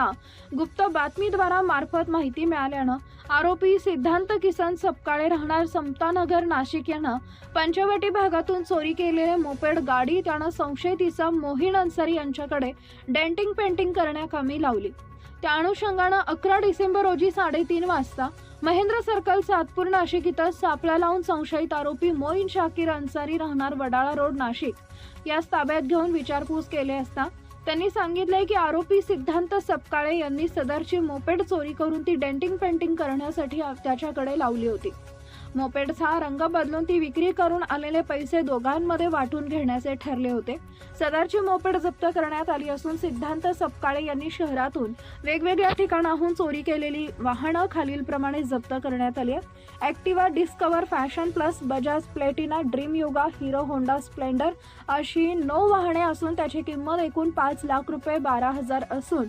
घटना. गुप्त बातमीद्वारा मार्फत माहिती मिळाल्यानं आरोपी सिद्धांत किसन सपकाळे राहणार समतानगर नाशिक यानं पंचवटी भागातून चोरी केलेले मोपेड गाडी त्यानं संशयितीचा मोहीन अन्सारी यांच्याकडे डेंटिंग पेंटिंग करण्याकामी लावली. त्या अनुषंगानं अकरा डिसेंबर रोजी साडेतीन वाजता महेंद्र सर्कल सातपूर नाशिक इथं सापळा लावून संशयित आरोपी मोईन शाकीर अन्सारी राहणार वडाळा रोड नाशिक. यास ताब्यात घेऊन विचारपूस केले असता त्यांनी सांगितले की आरोपी सिद्धांत सपकाळे यांनी सदरची मोपेड चोरी करून ती डेंटिंग पेंटिंग करण्यासाठी त्याच्याकडे लावली होती. मोपेडचा रंग बदलून ती विक्री करून आलेले पैसे दोघांमध्ये वाटून घेण्याचे ठरले होते. सदरची मोपेड जप्त करण्यात आली असून सिद्धांत सपकाळे यांनी शहरातून वेगवेगळ्या ठिकाणाहून चोरी केलेली वाहनं खालीलप्रमाणे जप्त करण्यात आली आहेत. Activa Discover Fashion Plus Bajaj Platina Dream Yoga Hero Honda Splendor अशी नऊ वाहने असून त्याची किंमत एकूण पाच लाख रुपये बारा हजार असून